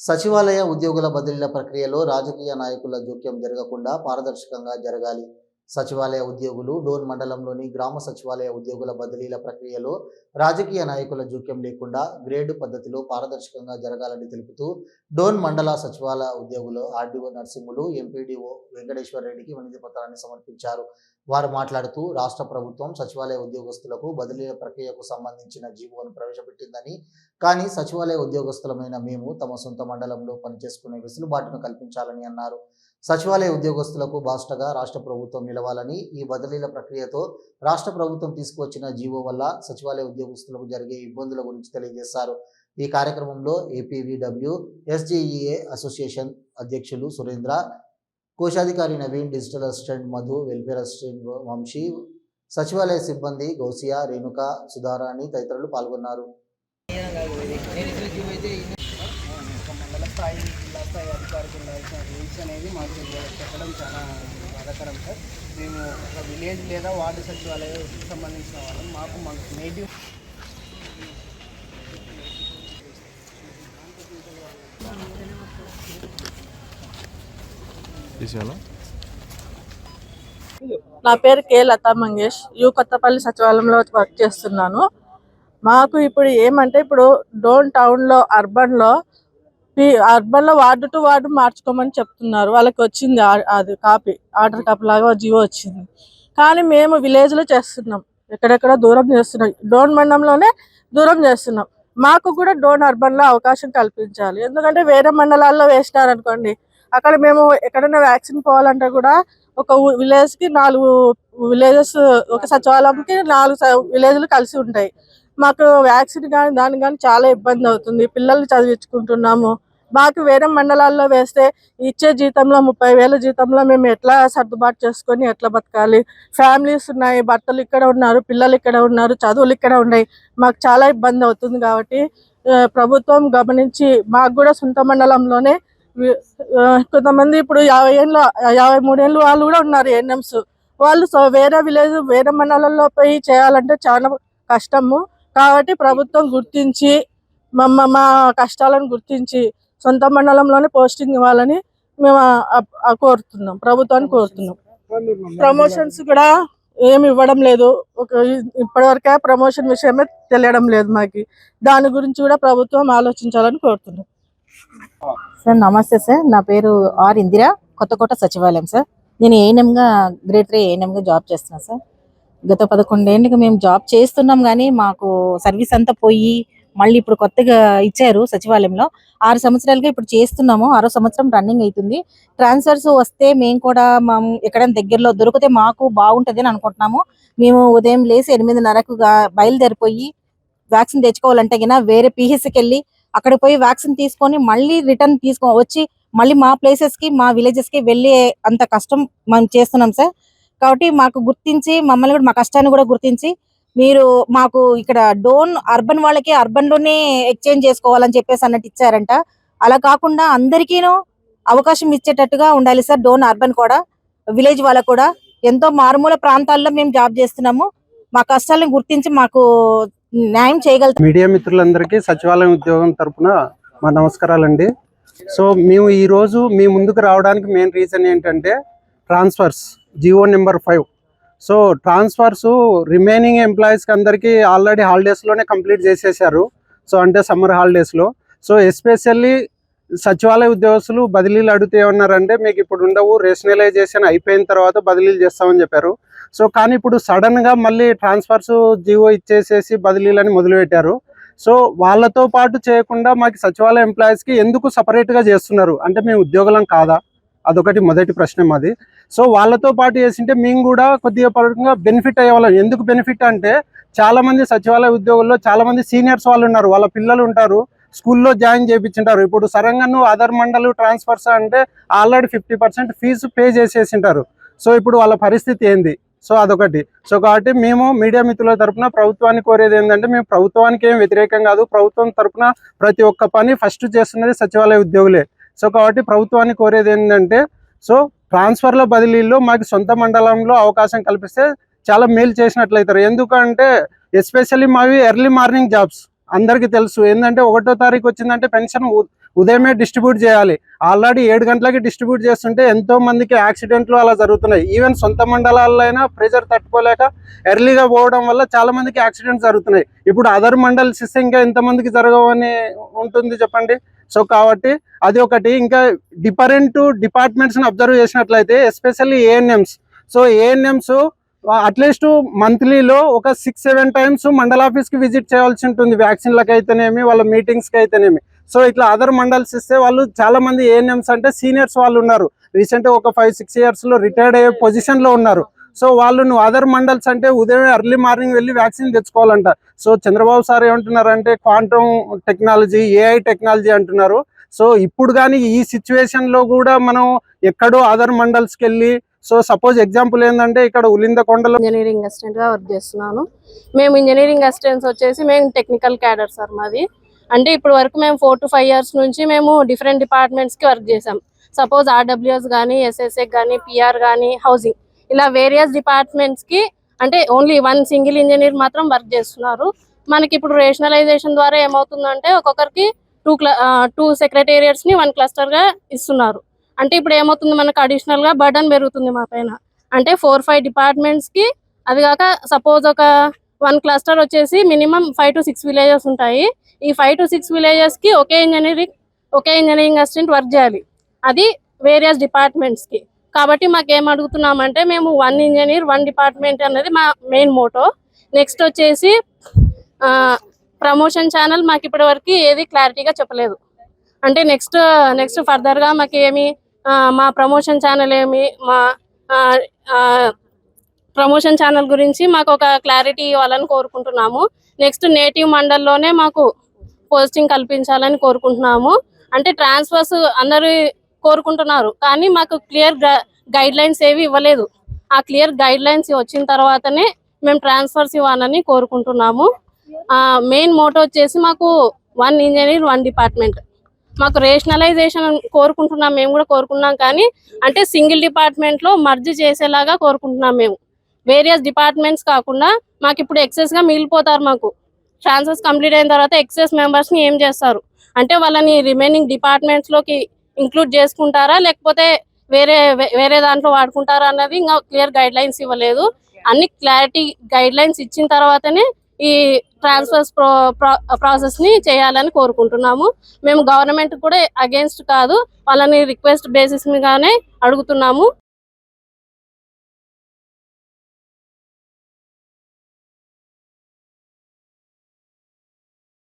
సచివాలయ ఉద్యోగుల బదిలీల ప్రక్రియలో రాజకీయ నాయకుల జోక్యం జరగకుండా పారదర్శకంగా జరగాలి. సచివాలయ ఉద్యోగులు డోన్ మండలంలోని గ్రామ సచివాలయ ఉద్యోగుల బదిలీల ప్రక్రియలో రాజకీయ నాయకుల జోక్యం లేకుండా గ్రేడ్ పద్ధతిలో పారదర్శకంగా జరగాలని తెలుపుతూ డోన్ మండల సచివాలయ ఉద్యోగులు ఆర్డీఓ నరసింహులు ఎంపీడీఓ వెంకటేశ్వర రెడ్డికి వినతి పత్రాన్ని సమర్పించారు. వారు మాట్లాడుతూ రాష్ట్ర ప్రభుత్వం సచివాలయ ఉద్యోగస్తులకు బదిలీల ప్రక్రియకు సంబంధించిన జీవోను ప్రవేశపెట్టిందని కానీ సచివాలయ ఉద్యోగస్తులమైన మేము తమ సొంత మండలంలో పనిచేసుకునే వెసులుబాటును కల్పించాలని అన్నారు. సచివాలయ ఉద్యోగస్తులకు బాస్టగా రాష్ట్ర ప్రభుత్వం నిలవాలని ఈ బదిలీల ప్రక్రియతో రాష్ట్ర ప్రభుత్వం తీసుకువచ్చిన జీవో వల్ల సచివాలయ ఉద్యోగస్తులకు జరిగే ఇబ్బందుల గురించి తెలియజేశారు. ఈ కార్యక్రమంలో ఏపీవీడబ్ల్యూ ఎస్జేఈఏ అసోసియేషన్ అధ్యక్షులు సురేంద్ర కోశాధికారి Naveen digital assistant Madhu welfare assistant Vamshi సచివాలయ సిబ్బంది గౌసియా రేణుక సుధారాణి తదితరులు పాల్గొన్నారు. ఒక మండల స్థాయి జిల్లా స్థాయి అధికారికి ఉండాల్సిన రూల్స్ అనేది మాకు చెప్పడం చాలా బాధాకరం సార్ మేము ఒక విలేజ్ లేదా వార్డు సచివాలయానికి సంబంధించిన వాళ్ళం. మాకు మాకు నేటివ్ తీసేయాలా నా పేరు కే. లతా మంగేష్. యూ కొత్తపల్లి సచివాలయంలో వర్క్ చేస్తున్నాను. మాకు ఇప్పుడు ఏమంటే ఇప్పుడు డోన్ టౌన్లో అర్బన్లో అర్బన్లో వార్డు టు వార్డు మార్చుకోమని చెప్తున్నారు. వాళ్ళకి వచ్చింది అది కాపీ. ఆర్డర్ కాపీ లాగా జియో వచ్చింది. కానీ మేము విలేజ్లో చేస్తున్నాం. ఎక్కడెక్కడ దూరం చేస్తున్నాం. డోన్ మండలంలోనే దూరం చేస్తున్నాం. మాకు కూడా డోన్ అర్బన్లో అవకాశం కల్పించాలి. ఎందుకంటే వేరే మండలాల్లో వేసినారనుకోండి అక్కడ మేము ఎక్కడైనా వ్యాక్సిన్ పోవాలంటే కూడా ఒక విలేజ్కి నాలుగు విలేజెస్ ఒక సచివాలయంకి నాలుగు స- విలేజ్లు కలిసి ఉంటాయి. మాకు వ్యాక్సిన్ కానీ దానికి కానీ చాలా ఇబ్బంది అవుతుంది. పిల్లల్ని చదివించుకుంటున్నాము. మాకు వేరే మండలాల్లో వేస్తే ఇచ్చే జీతంలో ముప్పై వేల జీతంలో మేము ఎట్లా సర్దుబాటు చేసుకొని ఎట్లా బతకాలి? ఫ్యామిలీస్ ఉన్నాయి భర్తలు ఇక్కడ ఉన్నారు పిల్లలు ఇక్కడ ఉన్నారు చదువులు ఇక్కడ ఉన్నాయి. మాకు చాలా ఇబ్బంది అవుతుంది కాబట్టి ప్రభుత్వం గమనించి మాకు కూడా సొంత మండలంలోనే కొంతమంది ఇప్పుడు యాభై ఏళ్ళు యాభై మూడేళ్ళు వాళ్ళు కూడా ఉన్నారు ఎన్ఎంస్ వాళ్ళు సో వేరే విలేజ్ వేరే మండలంలో పోయి చేయాలంటే చాలా కష్టము. కాబట్టి ప్రభుత్వం గుర్తించి మమ్మ మా కష్టాలను గుర్తించి సొంత మండలంలోనే పోస్టింగ్ ఇవ్వాలని మేము కోరుతున్నాం. ప్రభుత్వాన్ని కోరుతున్నాం. ప్రమోషన్స్ కూడా ఏమి ఇవ్వడం లేదు. ఒక ఇప్పటివరకే ప్రమోషన్ విషయమే తెలియడం లేదు మాకు. దాని గురించి కూడా ప్రభుత్వం ఆలోచించాలని కోరుతున్నాం. సార్ నమస్తే సార్. నా పేరు ఆర్ ఇందిరా కొత్తకోట సచివాలయం సార్. నేను ఏఎన్ఎంగా గ్రేడ్ త్రీ ఏఎన్ఎంగా జాబ్ చేస్తున్నాను సార్. గత పదకొండేళ్ళకి మేము జాబ్ చేస్తున్నాం కానీ మాకు సర్వీస్ అంతా పోయి మళ్ళీ ఇప్పుడు కొత్తగా ఇచ్చారు సచివాలయంలో. ఆరు సంవత్సరాలుగా ఇప్పుడు చేస్తున్నాము. ఆరో సంవత్సరం రన్నింగ్ అవుతుంది ట్రాన్స్ఫర్స్ వస్తే మేము కూడా మేము ఎక్కడైనా దగ్గరలో దొరికితే మాకు బాగుంటుంది అని అనుకుంటున్నాము. మేము ఉదయం లేసి ఎనిమిదిన్నరకు బయలుదేరిపోయి వ్యాక్సిన్ తెచ్చుకోవాలంటే కన్నా వేరే పిహెచ్సికి వెళ్ళి అక్కడ పోయి వ్యాక్సిన్ తీసుకొని మళ్ళీ రిటర్న్ తీసుకో వచ్చి మళ్ళీ మా ప్లేసెస్కి మా విలేజెస్కి వెళ్ళే అంత కష్టం మనం చేస్తున్నాం సార్. కాబట్టి మాకు గుర్తించి మమ్మల్ని కూడా మా కష్టాన్ని కూడా గుర్తించి మీరు మాకు ఇక్కడ డోన్ అర్బన్ వాళ్ళకి అర్బన్లోనే ఎక్స్చేంజ్ చేసుకోవాలని చెప్పేసి అన్నట్టు ఇచ్చారంట. అలా కాకుండా అందరికీను అవకాశం ఇచ్చేటట్టుగా ఉండాలి సార్ డోన్ అర్బన్ కూడా విలేజ్ వాళ్ళకు కూడా. ఎంతో మారుమూల ప్రాంతాల్లో మేము జాబ్ చేస్తున్నాము. మా కష్టాలను గుర్తించి మాకు న్యాయం చేయగలుగుతాం. మీడియా మిత్రులందరికీ సచివాలయం ఉద్యోగం తరపున మా నమస్కారాలండి. సో మేము ఈ రోజు మీ ముందుకు రావడానికి మెయిన్ రీజన్ ఏంటంటే transfers GO number five so transfers remaining ఎంప్లాయీస్కి అందరికీ ఆల్రెడీ హాలిడేస్లోనే కంప్లీట్ చేసేసారు. సో అంటే సమ్మర్ హాలిడేస్లో సో ఎస్పెషల్లీ సచివాలయ ఉద్యోగస్తులు బదిలీలు అడిగితే ఏమన్నారంటే మీకు ఇప్పుడు ఉండవు రేషనలైజేషన్ అయిపోయిన తర్వాత బదిలీలు చేస్తామని చెప్పారు. సో కానీ ఇప్పుడు సడన్గా మళ్ళీ ట్రాన్స్ఫర్స్ జీవో ఇచ్చేసేసి బదిలీలని మొదలుపెట్టారు. సో వాళ్ళతో పాటు చేయకుండా మాకు సచివాలయ ఎంప్లాయీస్కి ఎందుకు సపరేట్గా చేస్తున్నారు? అంటే మేము ఉద్యోగులం కాదా? అదొకటి మొదటి ప్రశ్న మాది. సో వాళ్ళతో పాటు చేసింటే మేము కూడా కొద్దిగా పరంగా బెనిఫిట్ అయ్యేవాళ్ళం. ఎందుకు బెనిఫిట్ అంటే చాలామంది సచివాలయ ఉద్యోగుల్లో చాలామంది సీనియర్స్ వాళ్ళు ఉన్నారు. వాళ్ళ పిల్లలు ఉంటారు. స్కూల్లో జాయిన్ చేయించుంటారు. ఇప్పుడు సరంగా నువ్వు అదర్ మండలు ట్రాన్స్ఫర్స్ అంటే already fifty percent fees pay చేసేసింటారు. So ఇప్పుడు వాళ్ళ పరిస్థితి ఏంది? సో అదొకటి. సో కాబట్టి మేము మీడియా మిత్రుల తరపున ప్రభుత్వాన్ని కోరేది ఏంటంటే మేము ప్రభుత్వానికి ఏం వ్యతిరేకం కాదు. ప్రభుత్వం తరఫున ప్రతి ఒక్క పని ఫస్ట్ చేస్తున్నది సచివాలయ ఉద్యోగులే. సో కాబట్టి ప్రభుత్వాన్ని కోరేది ఏంటంటే సో ట్రాన్స్ఫర్ల బదిలీల్లో మాకు సొంత మండలంలో అవకాశం కల్పిస్తే చాలా మేలు చేసినట్లయితారు. ఎందుకంటే ఎస్పెషల్లీ మావి ఎర్లీ మార్నింగ్ జాబ్స్ అందరికీ తెలుసు. ఏంటంటే ఒకటో తారీఖు వచ్చిందంటే పెన్షన్ ఉ- ఉదయమే డిస్ట్రిబ్యూట్ చేయాలి. ఆల్రెడీ ఏడు గంటలకి డిస్ట్రిబ్యూట్ చేస్తుంటే ఎంతో మందికి యాక్సిడెంట్లు అలా జరుగుతున్నాయి. ఈవెన్ సొంత మండలాల్లో అయినా ప్రెజర్ తట్టుకోలేక ఎర్లీగా పోవడం వల్ల చాలా మందికి యాక్సిడెంట్స్ జరుగుతున్నాయి. ఇప్పుడు అదర్ మండల్స్ ఇస్తే ఇంకా ఎంతమందికి జరగవని ఉంటుంది చెప్పండి? సో కాబట్టి అది ఒకటి. ఇంకా డిఫరెంట్ డిపార్ట్మెంట్స్ అబ్జర్వ్ చేసినట్లయితే especially ANMs so ANMs at least మంత్లీలో ఒక సిక్స్ సెవెన్ టైమ్స్ మండల ఆఫీస్కి విజిట్ చేయాల్సి ఉంటుంది. వ్యాక్సిన్లకు అయితేనేమి వాళ్ళ మీటింగ్స్కి అయితేనేమి సో ఇట్లా అదర్ మండల్స్ ఇస్తే వాళ్ళు చాలా మంది ఏఎన్ఎంస్ అంటే సీనియర్స్ వాళ్ళు ఉన్నారు. రీసెంట్ ఒక ఫైవ్ సిక్స్ ఇయర్స్లో రిటైర్డ్ అయ్యే పొజిషన్లో ఉన్నారు. సో వాళ్ళు నువ్వు అదర్ మండల్స్ అంటే ఉదయం ఎర్లీ మార్నింగ్ వెళ్ళి వ్యాక్సిన్ తెచ్చుకోవాలంట. సో చంద్రబాబు సార్ ఏమంటున్నారంటే క్వాంటమ్ టెక్నాలజీ ఏఐ టెక్నాలజీ అంటున్నారు. సో ఇప్పుడు కానీ ఈ సిచ్యువేషన్లో కూడా మనం ఎక్కడో అదర్ మండల్స్కి వెళ్ళి సో సపోజ్ ఎగ్జాంపుల్ ఏంటంటే ఇక్కడ ఉలింద కొండలో ఇంజనీరింగ్ అసిస్టెంట్గా వర్క్ చేస్తున్నాను. మేము ఇంజనీరింగ్ అసిస్టెంట్స్ వచ్చేసి మేము టెక్నికల్ క్యాడర్ సార్ మాది. అంటే ఇప్పుడు వరకు మేము ఫోర్ టు ఫైవ్ ఇయర్స్ నుంచి మేము డిఫరెంట్ డిపార్ట్మెంట్స్కి వర్క్ చేసాం సపోజ్ ఆర్డబ్ల్యూఎస్ కానీ ఎస్ఎస్ఏ కానీ పిఆర్ కానీ హౌసింగ్ ఇలా వేరియస్ డిపార్ట్మెంట్స్కి అంటే ఓన్లీ వన్ సింగిల్ ఇంజనీర్ మాత్రం వర్క్ చేస్తున్నారు. మనకి ఇప్పుడు రేషనలైజేషన్ ద్వారా ఏమవుతుందంటే ఒక్కొక్కరికి టూ టూ సెక్రటేరియట్స్ని వన్ క్లస్టర్గా ఇస్తున్నారు. అంటే ఇప్పుడు ఏమవుతుంది? మనకు అడిషనల్గా బర్డన్ పెరుగుతుంది మా పైన. అంటే ఫోర్ ఫైవ్ డిపార్ట్మెంట్స్కి అది కాక సపోజ్ ఒక వన్ క్లస్టర్ వచ్చేసి minimum five to six villages ఉంటాయి. ఈ ఫైవ్ టు సిక్స్ విలేజెస్కి ఒకే ఇంజనీరింగ్ ఒకే ఇంజనీరింగ్ అసిస్టెంట్ వర్క్ చేయాలి. అది వేరియస్ డిపార్ట్మెంట్స్కి. కాబట్టి మాకు అడుగుతున్నామంటే మేము వన్ ఇంజనీర్ వన్ డిపార్ట్మెంట్ అనేది మా మెయిన్ మోటో నెక్స్ట్ వచ్చేసి ప్రమోషన్ ఛానల్ మాకు ఇప్పటి వరకు ఏది క్లారిటీగా చెప్పలేదు. అంటే నెక్స్ట్ నెక్స్ట్ ఫర్దర్గా మాకు ఏమి మా ప్రమోషన్ ఛానల్ ఏమి మా ప్రమోషన్ ఛానల్ గురించి మాకు ఒక క్లారిటీ ఇవ్వాలని కోరుకుంటున్నాము. నెక్స్ట్ నేటివ్ మండల్లోనే మాకు పోస్టింగ్ కల్పించాలని కోరుకుంటున్నాము. అంటే ట్రాన్స్ఫర్స్ అందరూ కోరుకుంటున్నారు కానీ మాకు క్లియర్ గైడ్ లైన్స్ ఏవి ఇవ్వలేదు. ఆ క్లియర్ గైడ్ లైన్స్ వచ్చిన తర్వాతనే మేము ట్రాన్స్ఫర్స్ ఇవ్వాలని కోరుకుంటున్నాము. మెయిన్ మోటో వచ్చేసి మాకు వన్ ఇంజనీర్ వన్ డిపార్ట్మెంట్ మాకు రేషనలైజేషన్ కోరుకుంటున్నాం మేము కూడా కోరుకున్నాం కానీ అంటే సింగిల్ డిపార్ట్మెంట్లో మర్జ్ చేసేలాగా కోరుకుంటున్నాం మేము. వేరియస్ డిపార్ట్మెంట్స్ కాకుండా మాకు ఇప్పుడు ఎక్సెస్గా మిగిలిపోతారు మాకు. ట్రాన్స్ఫర్స్ కంప్లీట్ అయిన తర్వాత ఎక్సెస్ మెంబర్స్ని ఏం చేస్తారు? అంటే వాళ్ళని రిమైనింగ్ డిపార్ట్మెంట్స్లోకి ఇంక్లూడ్ చేసుకుంటారా లేకపోతే వేరే వే- వేరే దాంట్లో వాడుకుంటారా అన్నది ఇంకా క్లియర్ గైడ్ లైన్స్ ఇవ్వలేదు. అన్ని క్లారిటీ గైడ్ లైన్స్ ఇచ్చిన తర్వాతనే ఈ ట్రాన్స్ఫర్స్ ప్రాసెస్ని చేయాలని కోరుకుంటున్నాము. మేము గవర్నమెంట్ కూడా అగేన్స్ట్ కాదు వాళ్ళని రిక్వెస్ట్ బేసిస్ మీదనే అడుగుతున్నాము.